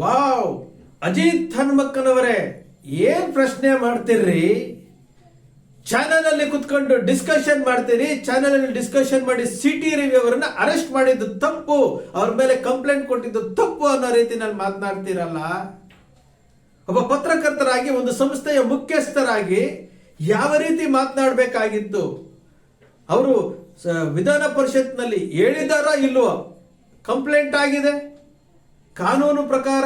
Wow, Ajit ಹನುಮಕ್ಕನವರೇ, ಏನ್ ಪ್ರಶ್ನೆ ಮಾಡ್ತೀರ್ರಿ? Channel ಅಲ್ಲಿ ಕುತ್ಕೊಂಡು ಡಿಸ್ಕಷನ್ ಮಾಡ್ತೀರಿ ಚಾನೆಲ್ ಅಲ್ಲಿ ಡಿಸ್ಕಷನ್ ಮಾಡಿ ಸಿಟಿ ರವಿ ಅವರನ್ನ ಅರೆಸ್ಟ್ ಮಾಡಿದ್ದು ತಪ್ಪು, ಅವ್ರ ಮೇಲೆ ಕಂಪ್ಲೇಂಟ್ ಕೊಟ್ಟಿದ್ದು ತಪ್ಪು ಅನ್ನೋ ರೀತಿನಲ್ಲಿ ಮಾತನಾಡ್ತೀರಲ್ಲ? ಒಬ್ಬ ಪತ್ರಕರ್ತರಾಗಿ, ಒಂದು ಸಂಸ್ಥೆಯ ಮುಖ್ಯಸ್ಥರಾಗಿ ಯಾವ ರೀತಿ ಮಾತನಾಡಬೇಕಾಗಿತ್ತು? ಅವರು ವಿಧಾನ ಪರಿಷತ್ನಲ್ಲಿ ಹೇಳಿದಾರ ಇಲ್ವೋ? ಕಂಪ್ಲೇಂಟ್ ಆಗಿದೆ? ಕಾನೂನು ಪ್ರಕಾರ,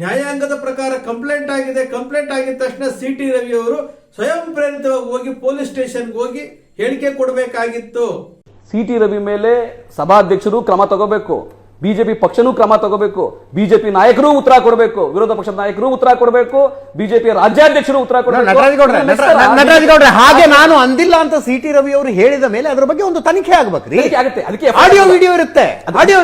ನ್ಯಾಯಾಂಗದ ಪ್ರಕಾರ ಕಂಪ್ಲೇಂಟ್ ಆಗಿದೆ, ಕಂಪ್ಲೇಂಟ್ ಆಗಿದ ತಕ್ಷಣ ಸಿ ಟಿ ರವಿ ಅವರು ಸ್ವಯಂ ಪ್ರೇರಿತವಾಗಿ ಹೋಗಿ ಪೊಲೀಸ್ ಸ್ಟೇಷನ್ಗೆ ಹೋಗಿ ಹೇಳಿಕೆ ಕೊಡಬೇಕಾಗಿತ್ತು. ಸಿ ಟಿ ರವಿ ಮೇಲೆ ಸಭಾಧ್ಯಕ್ಷರು ಕ್ರಮ ತಗೋಬೇಕು. ಬಿಜೆಪಿ ಪಕ್ಷನೂ ಕ್ರಮ ತಗೋಬೇಕು ಬಿಜೆಪಿ ನಾಯಕರು ಉತ್ತರ ಕೊಡಬೇಕು ವಿರೋಧ ಪಕ್ಷದ ನಾಯಕರು ಉತ್ತರ ಕೊಡಬೇಕು ಬಿಜೆಪಿ ರಾಜ್ಯಾಧ್ಯಕ್ಷರು ಉತ್ತರ ಕೊಡಬೇಕು. ಹಾಗೆ ನಾನು ಅಂದಿಲ್ಲ ಅಂತ ಸಿ ಟಿ ರವಿ ಅವರು ಹೇಳಿದ ಮೇಲೆ ಅದರ ಬಗ್ಗೆ ಒಂದು ತನಿಖೆ ಆಗ್ಬೇಕ್ರಿ. ಆಗುತ್ತೆ. ಅದಕ್ಕೆ ಆಡಿಯೋ ವಿಡಿಯೋ ಇರುತ್ತೆ. ಆಡಿಯೋ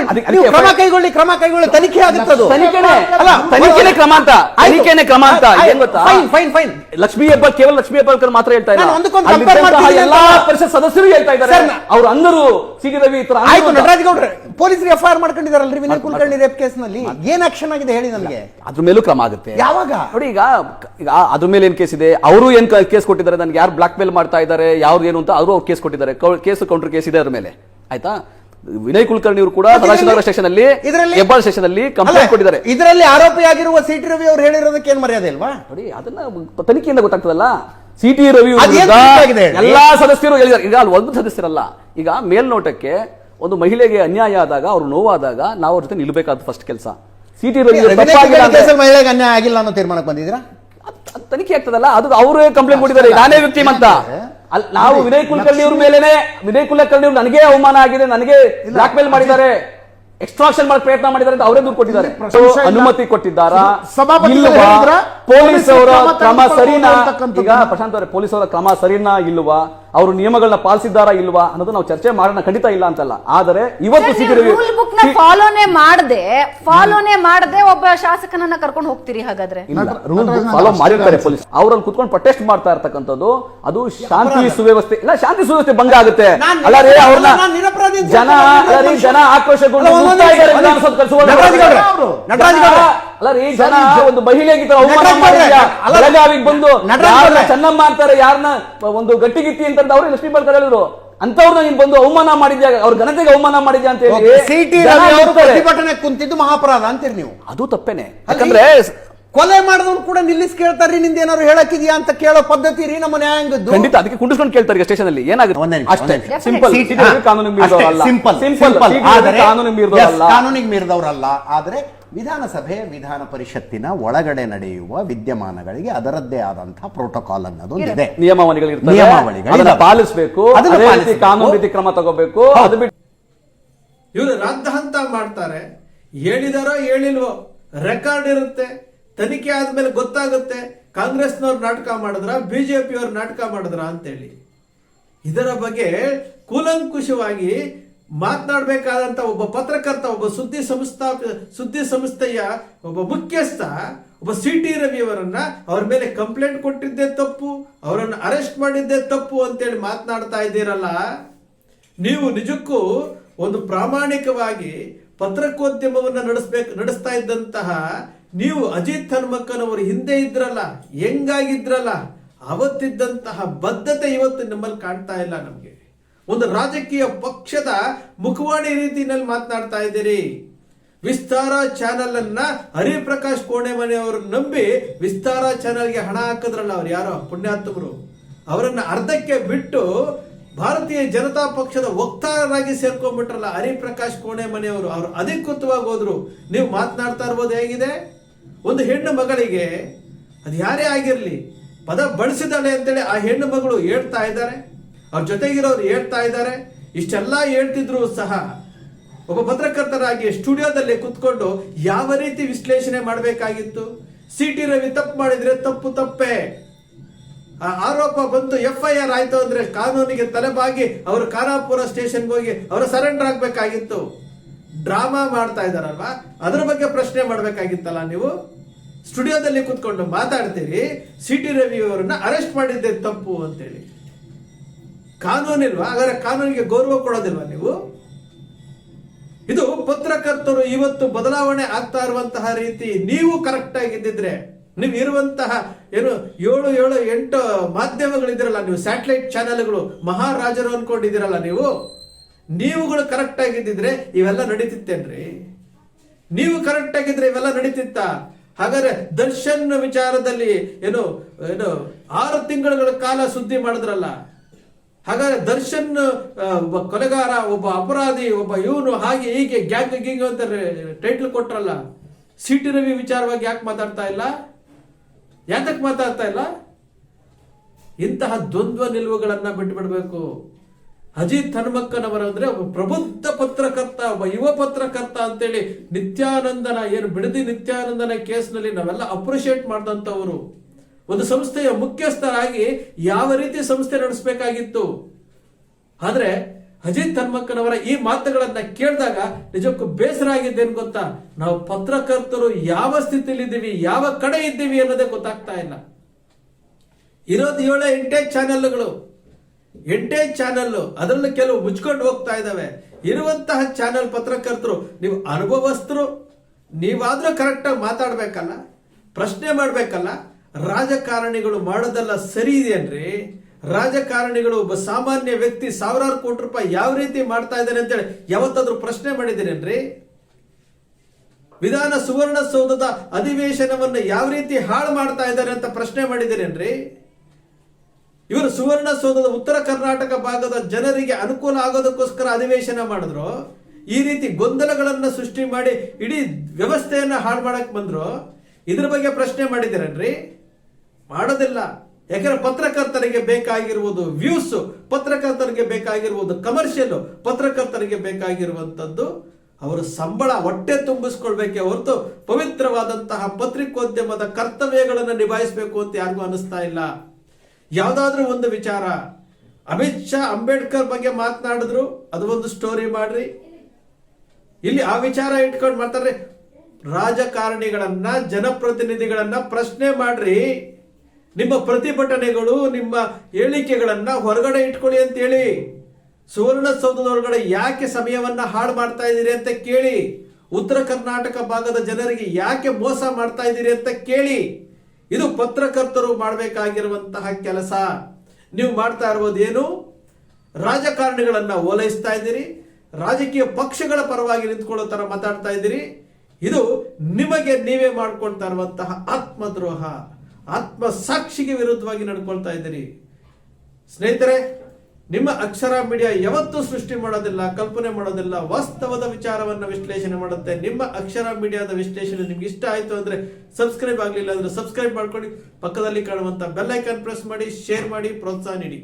ಕ್ರಮ ಕೈಗೊಳ್ಳಿ ಕ್ರಮ ಕೈಗೊಳ್ಳಿ ತನಿಖೆ ಆಗುತ್ತೆ ಅದು. ತನಿಖೆನೆ ಅಲ್ಲ, ತನಿಖೆನೆ ಕ್ರಮ ಅಂತ. ತನಿಖೆನೆ ಕ್ರಮ ಅಂತ. ಏನ್ ಗೊತ್ತಾ? ಫೈನ್ ಫೈನ್ ಲಕ್ಷ್ಮೀ ಹೆಬ್ಬಾಳ್ ಕೇವಲ ಲಕ್ಷ್ಮೀ ಹೆಬ್ಬಾಳ್ಕರ್ ಮಾತ್ರ ಹೇಳ್ತಾ ಇಲ್ಲ ಎಲ್ಲಾ ಪರಿಷತ್ ಸದಸ್ಯರು ಹೇಳ್ತಾ ಇದ್ದಾರೆ. ಅವ್ರು ಅಂದರು ಸಿ ಟಿ ರವಿ ಆಯ್ತು. ನಟರಾಜ್ ಗೌಡ್ರೆ ಪೊಲೀಸರು ಎಫ್ ಐ ಆರ್ ಮಾಡ್ಕೊಂಡಿದಾರಲ್ರಿ ವಿನಯ್ ಕುಲಕರ್ಣಿ ರೇಪ್ ಕೇಸ್ನಲ್ಲಿ ಏನ್ ಆಕ್ಷನ್ ಆಗಿದೆ ಹೇಳಿ ನನಗೆ ಅದ್ರ ಮೇಲೂ ಕ್ರಮ ಆಗುತ್ತೆ. ಯಾವಾಗ? ನೋಡಿ ಈಗ ಈಗ ಅದ್ರ ಮೇಲೆ ಏನ್ ಕೇಸ್ ಇದೆ? ಅವರು ಏನ್ ಕೇಸ್ ಕೊಟ್ಟಿದ್ದಾರೆ? ನನಗೆ ಯಾರು ಬ್ಲಾಕ್ ಮೇಲ್ ಮಾಡ್ತಾ ಇದ್ದಾರೆ? ಯಾವ್ದು ಏನು ಅಂತ ಅವರು ಕೇಸ್ ಕೊಟ್ಟಿದ್ದಾರೆ. ಕೇಸ್ ಕೌಂಟರ್ ಕೇಸ್ ಇದೆ ಅದ್ರ ಮೇಲೆ. ಆಯ್ತಾ? ವಿನಯ್ ಕುಲಕರ್ಣಿ ಅವರು ಕೂಡ ಸದಾಶಿವನಗರ ಸ್ಟೇಷನ್ ಅಲ್ಲಿ ಹೆಬ್ಬಾಳ ಸ್ಟೇಷನ್ ಅಲ್ಲಿ ಕಂಪ್ಲೇಂಟ್ ಕೊಟ್ಟಿದ್ದಾರೆ. ಇದರಲ್ಲಿ ಆರೋಪಿಯಾಗಿರುವ ಸಿ ಟಿ ರವಿ ಅವರು ಹೇಳಿರೋದಕ್ಕೆ ಏನ್ ಮರ್ಯಾದೆ ಅಲ್ವಾ ನೋಡಿ ಅದನ್ನ ತನಿಖೆಯಿಂದ ಗೊತ್ತಾಗ್ತದಲ್ಲ? C T Ravi? ಎಲ್ಲಾ ಸದಸ್ಯರು ಹೇಳಿದ್ದಾರೆ. ಈಗ ಅಲ್ಲಿ ಒಂದು ಸದಸ್ಯರಲ್ಲ. ಈಗ ಮೇಲ್ನೋಟಕ್ಕೆ ಒಂದು ಮಹಿಳೆಗೆ ಅನ್ಯಾಯ ಆದಾಗ ಅವ್ರು ನೋವಾದಾಗ ನಾವು ಅವ್ರ ಜೊತೆ ನಿಲ್ಬೇಕಾದ ಫಸ್ಟ್ ಕೆಲಸ. ಸಿಟಿ ಮಹಿಳೆಗೆ ಅನ್ಯಾಯ ಆಗಿಲ್ಲ ಅನ್ನೋ ತೀರ್ಮಾನಕ್ಕೆ ಬಂದಿದ್ದೀರಾ? ತನಿಖೆ ಆಗ್ತದಲ್ಲ ಅದು ಅವರೇ ಕಂಪ್ಲೇಂಟ್ ಕೊಟ್ಟಿದ್ದಾರೆ ನಾನೇ ವ್ಯಕ್ತಿ ಅಂತ. ನಾವು ವಿನಯ್ ಕುಲಕರ್ಣಿ ಅವ್ರ ಮೇಲೇನೆ ವಿನಯ್ ಕುಲಕರ್ಣಿ ಅವ್ರು ನನಗೆ ಅವಮಾನ ಆಗಿದೆ ನನಗೆ ಬ್ಲಾಕ್ ಮೇಲ್ ಮಾಡಿದ್ದಾರೆ ಎಕ್ಸ್ಟ್ರಾಕ್ಷನ್ ಮಾಡಕ್ ಪ್ರಯತ್ನ ಮಾಡಿದ್ದಾರೆ ಅಂತ ಅವರೇ ದೂರು ಕೊಟ್ಟಿದ್ದಾರೆ. ಅನುಮತಿ ಕೊಟ್ಟಿದ್ದಾರಾ? ಪೊಲೀಸ್ ಅವರ ಕ್ರಮ ಸರಿನಾ? ಈಗ ಪ್ರಶಾಂತ್ ಅವರೇ ಪೊಲೀಸ್ ಅವರ ಕ್ರಮ ಸರಿನಾ ಇಲ್ವಾ? ಅವರು ನಿಯಮಗಳನ್ನ ಪಾಲಿಸಿದಾರಾ ಇಲ್ವಾ ಅನ್ನೋದು ನಾವು ಚರ್ಚೆ ಮಾಡೋಣ ಖಂಡಿತ ಇಲ್ಲ ಅಂತಲ್ಲ. ಆದರೆ ಇವತ್ತು ರೂಲ್ ಬುಕ್ನ ಫಾಲೋನೇ ಮಾಡದೆ ಫಾಲೋನೇ ಮಾಡದೆ ಒಬ್ಬ ಶಾಸಕನನ್ನ ಕರ್ಕೊಂಡು ಹೋಗ್ತೀರಿ ಹಾಗಾದ್ರೆ? ರೂಲ್ ಫಾಲೋ ಮಾಡಿರ್ತಾರೆ. ಪೊಲೀಸ್. ಅವರಲ್ಲಿ ಕುತ್ಕೊಂಡು ಪ್ರೊಟೆಸ್ಟ್ ಮಾಡ್ತಾ ಇರ್ತಕ್ಕಂಥದ್ದು ಅದು ಶಾಂತಿ ಸುವ್ಯವಸ್ಥೆ ಇಲ್ಲ ಶಾಂತಿ ಸುವ್ಯವಸ್ಥೆ ಭಂಗ ಆಗುತ್ತೆ. ಅಲ್ಲರೇ ಅವ್ರನ್ನ ಜನ. ಜನ ಆಕ್ರೋಶಗೊಂಡು ಅಲ್ಲ, ರೀ ಜನ ಒಂದು ಮಹಿಳೆಗೆ ಬೆಳಗಾವಿಗೆ ಬಂದು ಚೆನ್ನಮ್ಮ ಅಂತಾರೆ ಯಾರನ್ನ ಒಂದು ಗಟ್ಟಿಗಿತ್ತಿ ಅಂತ ಅವ್ರಿಗೆ ಲಕ್ಷ್ಮೀ ಬರ್ತಾರೆ ಹೇಳಿದ್ರು. ಅಂತವ್ರನ್ನ ನೀನ್ ಬಂದು ಅವಮಾನ ಮಾಡಿದ್ಯಾ? ಅವ್ರ ಘನತೆಗೆ ಅವಮಾನ ಮಾಡಿದ್ಯಾ ಅಂತ ಹೇಳಿ. ಸಿಟಿ. ಪ್ರತಿಭಟನೆ ಕುಂತಿದ್ದು ಮಹಾಪರಾಧ ಅಂತೀರಿ ನೀವು. ಅದು ತಪ್ಪೇನೆ. ಯಾಕಂದ್ರೆ ಕೊಲೆ ಮಾಡಿದವ್ರು ಕೂಡ ನಿಲ್ಲಿಸಿ ಕೇಳ್ತಾರ್ರಿ ನಿಂದ ಏನಾದ್ರು ಹೇಳಕ್ಕಿದ್ಯಾ ಅಂತ ಕೇಳೋ ಪದ್ಧತಿ ರೀ ನಮ್ಮ ನ್ಯಾಯಾಂಗದ್ದು. ಖಂಡಿತ ಅದಕ್ಕೆ ಕುಂಡಿಸ್ಕೊಂಡು ಕೇಳ್ತಾರೆ ಸ್ಟೇಷನ್ ಅಲ್ಲಿ. ಏನಾಗುತ್ತೆ? ಅಷ್ಟೇ. ಸಿಂಪಲ್ ಕಾನೂನಿಗೆ ಮೀರಿದವರಲ್ಲ. ಸಿಂಪಲ್ ಸಿಂಪಲ್ ಕಾನೂನಿಗೆ ಮೀರಿದವರಲ್ಲ. ಕಾನೂನಿಗೆ ಮೀರಿದವರಲ್ಲ. ಆದರೆ ವಿಧಾನಸಭೆ ವಿಧಾನ ಪರಿಷತ್ತಿನ ಒಳಗಡೆ ನಡೆಯುವ ವಿದ್ಯಮಾನಗಳಿಗೆ ಅದರದ್ದೇ ಆದಂತಹ ಪ್ರೋಟೋಕಾಲ್ ಅನ್ನೋದು ಇದೆ ನಿಯಮಾವಳಿಗಳು ಪಾಲಿಸಬೇಕು. ಕಾನೂನು ರೀತಿ ಕ್ರಮ ತಗೋಬೇಕು. ಅದು ಬಿಟ್ಟು ಇವರು ರದ್ದಾಂತ ಮಾಡ್ತಾರೆ. ಹೇಳಿದಾರೋ ಹೇಳಿಲ್ವೋ ರೆಕಾರ್ಡ್ ಇರುತ್ತೆ. ತನಿಖೆ ಆದ್ಮೇಲೆ ಗೊತ್ತಾಗುತ್ತೆ. ಕಾಂಗ್ರೆಸ್ನವ್ರು ನಾಟಕ ಮಾಡಿದ್ರ ಬಿಜೆಪಿಯವ್ರು ನಾಟಕ ಮಾಡಿದ್ರ ಅಂತೇಳಿ. ಇದರ ಬಗ್ಗೆ ಕೂಲಂಕುಷವಾಗಿ ಮಾತನಾಡಬೇಕಾದಂತ ಒಬ್ಬ ಪತ್ರಕರ್ತ, ಒಬ್ಬ ಸುದ್ದಿ ಸಂಸ್ಥಾ, ಸುದ್ದಿ ಸಂಸ್ಥೆಯ ಒಬ್ಬ ಮುಖ್ಯಸ್ಥ, ಒಬ್ಬ ಸಿ ಟಿ ರವಿಯವರನ್ನ ಅವ್ರ ಮೇಲೆ ಕಂಪ್ಲೇಂಟ್ ಕೊಟ್ಟಿದ್ದೇ ತಪ್ಪು, ಅವರನ್ನು ಅರೆಸ್ಟ್ ಮಾಡಿದ್ದೇ ತಪ್ಪು ಅಂತೇಳಿ ಮಾತನಾಡ್ತಾ ಇದ್ದೀರಲ್ಲ, ನೀವು ನಿಜಕ್ಕೂ ಒಂದು ಪ್ರಾಮಾಣಿಕವಾಗಿ ಪತ್ರಕೋದ್ಯಮವನ್ನು ನಡೆಸಬೇಕು, ನಡೆಸ್ತಾ ಇದ್ದಂತಹ ನೀವು ಅಜಿತ್ ಹನುಮಕ್ಕನವರು ಹಿಂದೆ ಇದ್ರಲ್ಲ, ಹೆಂಗಾಗಿದ್ರಲ್ಲ, ಅವತ್ತಿದ್ದಂತಹ ಬದ್ಧತೆ ಇವತ್ತು ನಿಮ್ಮಲ್ಲಿ ಕಾಣ್ತಾ ಇಲ್ಲ ನಮಗೆ. ಒಂದು ರಾಜಕೀಯ ಪಕ್ಷದ ಮುಖವಾಣಿ ರೀತಿಯಲ್ಲಿ ಮಾತನಾಡ್ತಾ ಇದ್ದೀರಿ. ವಿಸ್ತಾರ ಚಾನೆಲ್ ಅನ್ನ ಹರಿಪ್ರಕಾಶ್ ಕೋಣೆಮನೆಯವರು ನಂಬಿ ವಿಸ್ತಾರ ಚಾನಲ್ಗೆ ಹಣ ಹಾಕಿದ್ರಲ್ಲ ಅವ್ರು ಯಾರೋ ಪುಣ್ಯಾತ್ಮರು ಅವರನ್ನ ಅರ್ಧಕ್ಕೆ ಬಿಟ್ಟು ಭಾರತೀಯ ಜನತಾ ಪಕ್ಷದ ವಕ್ತಾರರಾಗಿ ಸೇರ್ಕೊಂಡ್ಬಿಟ್ರಲ್ಲ ಹರಿಪ್ರಕಾಶ್ ಕೋಣೆ ಮನೆಯವರು ಅವರು ಅಧಿಕೃತವಾಗಿ ಹೋದ್ರು. ನೀವು ಮಾತನಾಡ್ತಾ ಇರ್ಬೋದು ಹೇಗಿದೆ? ಒಂದು ಹೆಣ್ಣು ಮಗಳಿಗೆ ಅದು ಯಾರೇ ಆಗಿರಲಿ, ಪದ ಬಳಸಿದಾಳೆ ಅಂತೇಳಿ ಆ ಹೆಣ್ಣು ಮಗಳು ಹೇಳ್ತಾ ಇದ್ದಾರೆ. ಅವ್ರ ಜೊತೆಗಿರೋರು ಹೇಳ್ತಾ ಇದ್ದಾರೆ. ಇಷ್ಟೆಲ್ಲ ಹೇಳ್ತಿದ್ರು ಸಹ ಒಬ್ಬ ಪತ್ರಕರ್ತರಾಗಿ ಸ್ಟುಡಿಯೋದಲ್ಲಿ ಕುತ್ಕೊಂಡು ಯಾವ ರೀತಿ ವಿಶ್ಲೇಷಣೆ ಮಾಡಬೇಕಾಗಿತ್ತು? ಸಿ ಟಿ ರವಿ ತಪ್ಪು ಮಾಡಿದ್ರೆ ತಪ್ಪು ತಪ್ಪೇ. ಆ ಆರೋಪ ಬಂತು ಎಫ್ ಐ ಆರ್ ಆಯ್ತು ಅಂದ್ರೆ ಕಾನೂನಿಗೆ ತಲೆಬಾಗಿ ಅವರು ಖಾನಾಪುರ ಸ್ಟೇಷನ್ಗೆ ಹೋಗಿ ಅವರು ಸರೆಂಡರ್ ಆಗ್ಬೇಕಾಗಿತ್ತು. ಡ್ರಾಮಾ ಮಾಡ್ತಾ ಇದಾರಲ್ವಾ ಅದ್ರ ಬಗ್ಗೆ ಪ್ರಶ್ನೆ ಮಾಡ್ಬೇಕಾಗಿತ್ತಲ್ಲ ನೀವು? ಸ್ಟುಡಿಯೋದಲ್ಲಿ ಕುತ್ಕೊಂಡು ಮಾತಾಡ್ತೀರಿ ಸಿ ಟಿ ರವಿ ಅವರನ್ನ ಅರೆಸ್ಟ್ ಮಾಡಿದ್ದೆ ತಪ್ಪು ಅಂತೇಳಿ. ಕಾನೂನಿಲ್ವಾ? ಹಾಗಾದ್ರೆ ಕಾನೂನಿಗೆ ಗೌರವ ಕೊಡೋದಿಲ್ವಾ ನೀವು? ಇದು ಪತ್ರಕರ್ತರು ಇವತ್ತು ಬದಲಾವಣೆ ಆಗ್ತಾ ಇರುವಂತಹ ರೀತಿ ನೀವು ಕರೆಕ್ಟ್ ಆಗಿದ್ದಿದ್ರೆ ನೀವು ಇರುವಂತಹ ಏನು ಏಳು ಏಳು ಎಂಟು ಮಾಧ್ಯಮಗಳಿದಿರಲ್ಲ ನೀವು ಸ್ಯಾಟಲೈಟ್ ಚಾನೆಲ್ಗಳು ಮಹಾರಾಜರು ಅನ್ಕೊಂಡಿದ್ದೀರಲ್ಲ ನೀವು? ನೀವುಗಳು ಕರೆಕ್ಟ್ ಆಗಿದ್ದಿದ್ರೆ ಇವೆಲ್ಲ ನಡೀತಿತ್ತೇನ್ರಿ? ನೀವು ಕರೆಕ್ಟ್ ಆಗಿದ್ರೆ ಇವೆಲ್ಲ ನಡೀತಿತ್ತ? ಹಾಗಾದ್ರೆ ದರ್ಶನ್ ವಿಚಾರದಲ್ಲಿ ಏನು ಏನು ಆರು ತಿಂಗಳುಗಳ ಕಾಲ ಸುದ್ದಿ ಮಾಡಿದ್ರಲ್ಲ ಹಾಗಾದ್ರೆ ದರ್ಶನ್ ಕೊಲೆಗಾರ, ಒಬ್ಬ ಅಪರಾಧಿ, ಒಬ್ಬ ಇವನು ಹಾಗೆ ಹೀಗೆ ಗ್ಯಾಂಗ್ ಗಿಂಗ್ ಅಂತ ಟೈಟ್ಲ್ ಕೊಟ್ರಲ್ಲ ಸಿಟಿ ರವಿ ವಿಚಾರವಾಗಿ ಯಾಕೆ ಮಾತಾಡ್ತಾ ಇಲ್ಲ? ಯಾತಕ್ ಮಾತಾಡ್ತಾ ಇಲ್ಲ? ಇಂತಹ ದ್ವಂದ್ವ ನಿಲುವುಗಳನ್ನ ಬಿಟ್ಬಿಡ್ಬೇಕು. ಅಜಿತ್ ಹನುಮಕ್ಕನವರ ಅಂದ್ರೆ ಒಬ್ಬ ಪ್ರಬುದ್ಧ ಪತ್ರಕರ್ತ, ಒಬ್ಬ ಯುವ ಪತ್ರಕರ್ತ ಅಂತೇಳಿ ನಿತ್ಯಾನಂದನ, ಏನು ಬಿಡದಿ ನಿತ್ಯಾನಂದನ ಕೇಸ್ನಲ್ಲಿ ನಾವೆಲ್ಲ ಅಪ್ರಿಷಿಯೇಟ್ ಮಾಡಿದಂಥವರು. ಒಂದು ಸಂಸ್ಥೆಯ ಮುಖ್ಯಸ್ಥರಾಗಿ ಯಾವ ರೀತಿ ಸಂಸ್ಥೆ ನಡೆಸಬೇಕಾಗಿತ್ತು? ಆದ್ರೆ ಅಜಿತ್ ಧರ್ಮಕ್ಕನವರ ಈ ಮಾತುಗಳನ್ನ ಕೇಳಿದಾಗ ನಿಜಕ್ಕೂ ಬೇಸರ ಆಗಿದ್ದೇನು ಗೊತ್ತಾ? ನಾವು ಪತ್ರಕರ್ತರು ಯಾವ ಸ್ಥಿತಿಯಲ್ಲಿ ಇದ್ದೀವಿ ಯಾವ ಕಡೆ ಇದ್ದೀವಿ ಅನ್ನೋದೇ ಗೊತ್ತಾಗ್ತಾ ಇಲ್ಲ. ಇರೋದು ಏಳು ಎಂಟೇ ಚಾನೆಲ್ಗಳು. ಎಂಟೇ ಚಾನೆಲ್ ಅದರಲ್ಲೂ ಕೆಲವು ಮುಚ್ಕೊಂಡು ಹೋಗ್ತಾ ಇದಾವೆ ಇರುವಂತಹ ಚಾನೆಲ್ ಪತ್ರಕರ್ತರು, ನೀವು ಅನುಭವಸ್ಥರು, ನೀವಾದ್ರೂ ಕರೆಕ್ಟಾಗಿ ಮಾತಾಡ್ಬೇಕಲ್ಲ, ಪ್ರಶ್ನೆ ಮಾಡ್ಬೇಕಲ್ಲ ರಾಜಕಾರಣಿಗಳು ಮಾಡೋದೆಲ್ಲ ಸರಿ ಇದೆಯನ್ರಿ ರಾಜಕಾರಣಿಗಳು ಒಬ್ಬ ಸಾಮಾನ್ಯ ವ್ಯಕ್ತಿ ಸಾವಿರಾರು ಕೋಟಿ ರೂಪಾಯಿ ಯಾವ ರೀತಿ ಮಾಡ್ತಾ ಇದ್ದಾನೆ ಅಂತೇಳಿ ಯಾವತ್ತಾದ್ರೂ ಪ್ರಶ್ನೆ ಮಾಡಿದ್ದೀರೇನ್ರಿ ವಿಧಾನ ಸುವರ್ಣಸೌಧದ ಅಧಿವೇಶನವನ್ನು ಯಾವ ರೀತಿ ಹಾಳು ಮಾಡ್ತಾ ಇದ್ದಾರೆ ಅಂತ ಪ್ರಶ್ನೆ ಮಾಡಿದ್ದೀರೇನ್ರಿ ಇವರು ಸುವರ್ಣಸೌಧದ ಉತ್ತರ ಕರ್ನಾಟಕ ಭಾಗದ ಜನರಿಗೆ ಅನುಕೂಲ ಆಗೋದಕ್ಕೋಸ್ಕರ ಅಧಿವೇಶನ ಮಾಡಿದ್ರು. ಈ ರೀತಿ ಗೊಂದಲಗಳನ್ನು ಸೃಷ್ಟಿ ಮಾಡಿ ಇಡೀ ವ್ಯವಸ್ಥೆಯನ್ನು ಹಾಳು ಮಾಡಕ್ ಬಂದ್ರು. ಇದ್ರ ಬಗ್ಗೆ ಪ್ರಶ್ನೆ ಮಾಡಿದ್ದೀರನ್ರಿ ಮಾಡೋದಿಲ್ಲ. ಯಾಕಂದ್ರೆ ಪತ್ರಕರ್ತರಿಗೆ ಬೇಕಾಗಿರುವುದು ವ್ಯೂಸ್ ಪತ್ರಕರ್ತರಿಗೆ ಬೇಕಾಗಿರುವುದು ಕಮರ್ಷಿಯಲ್ ಪತ್ರಕರ್ತರಿಗೆ ಬೇಕಾಗಿರುವಂಥದ್ದು ಅವರು ಸಂಬಳ ಹೊಟ್ಟೆ ತುಂಬಿಸ್ಕೊಳ್ಬೇಕೆ ಹೊರತು ಪವಿತ್ರವಾದಂತಹ ಪತ್ರಿಕೋದ್ಯಮದ ಕರ್ತವ್ಯಗಳನ್ನು ನಿಭಾಯಿಸಬೇಕು ಅಂತ ಯಾರಿಗೂ ಅನಿಸ್ತಾ ಇಲ್ಲ. ಯಾವುದಾದ್ರೂ ಒಂದು ವಿಚಾರ. ಅಮಿತ್ ಶಾ, ಅಂಬೇಡ್ಕರ್ ಬಗ್ಗೆ ಮಾತನಾಡಿದ್ರು, ಅದು ಒಂದು ಸ್ಟೋರಿ ಮಾಡ್ರಿ. ಇಲ್ಲಿ ಆ ವಿಚಾರ ಇಟ್ಕೊಂಡು ಮಾತಾಡ್ರಿ. ರಾಜಕಾರಣಿಗಳನ್ನ, ಜನಪ್ರತಿನಿಧಿಗಳನ್ನ ಪ್ರಶ್ನೆ ಮಾಡ್ರಿ. ನಿಮ್ಮ ಪ್ರತಿಭಟನೆಗಳು, ನಿಮ್ಮ ಹೇಳಿಕೆಗಳನ್ನ ಹೊರಗಡೆ ಇಟ್ಕೊಳ್ಳಿ ಅಂತ ಹೇಳಿ ಸುವರ್ಣಸೌಧದೊಳಗಡೆ ಯಾಕೆ ಸಮಯವನ್ನ ಹಾಳು ಮಾಡ್ತಾ ಇದ್ದೀರಿ ಅಂತ ಕೇಳಿ. ಉತ್ತರ ಕರ್ನಾಟಕ ಭಾಗದ ಜನರಿಗೆ ಯಾಕೆ ಮೋಸ ಮಾಡ್ತಾ ಇದ್ದೀರಿ ಅಂತ ಕೇಳಿ. ಇದು ಪತ್ರಕರ್ತರು ಮಾಡಬೇಕಾಗಿರುವಂತಹ ಕೆಲಸ. ನೀವು ಮಾಡ್ತಾ ಇರುವುದೇನು? ರಾಜಕಾರಣಿಗಳನ್ನ ಓಲೈಸ್ತಾ ಇದ್ದೀರಿ. ರಾಜಕೀಯ ಪಕ್ಷಗಳ ಪರವಾಗಿ ನಿಂತ್ಕೊಳ್ಳೋ ತರ ಮಾತಾಡ್ತಾ ಇದ್ದೀರಿ. ಇದು ನಿಮಗೆ ನೀವೇ ಮಾಡ್ಕೊಳ್ತಾ ಇರುವಂತಹ ಆತ್ಮದ್ರೋಹ. ಆತ್ಮ ಸಾಕ್ಷಿಗೆ ವಿರುದ್ಧವಾಗಿ ನಡ್ಕೊಳ್ತಾ ಇದ್ದೀರಿ. ಸ್ನೇಹಿತರೆ, ನಿಮ್ಮ ಅಕ್ಷರ ಮೀಡಿಯಾ ಯಾವತ್ತೂ ಸೃಷ್ಟಿ ಮಾಡೋದಿಲ್ಲ, ಕಲ್ಪನೆ ಮಾಡೋದಿಲ್ಲ, ವಾಸ್ತವದ ವಿಚಾರವನ್ನ ವಿಶ್ಲೇಷಣೆ ಮಾಡುತ್ತೆ. ನಿಮ್ಮ ಅಕ್ಷರ ಮೀಡಿಯಾದ ವಿಶ್ಲೇಷಣೆ ನಿಮ್ಗೆ ಇಷ್ಟ ಆಯ್ತು ಅಂದ್ರೆ ಸಬ್ಸ್ಕ್ರೈಬ್ ಆಗಲಿಲ್ಲ ಅಂದ್ರೆ ಸಬ್ಸ್ಕ್ರೈಬ್ ಮಾಡ್ಕೊಳ್ಳಿ. ಪಕ್ಕದಲ್ಲಿ ಕಾಣುವಂತ ಬೆಲ್ ಐಕಾನ್ ಪ್ರೆಸ್ ಮಾಡಿ, ಶೇರ್ ಮಾಡಿ, ಪ್ರೋತ್ಸಾಹ ನೀಡಿ.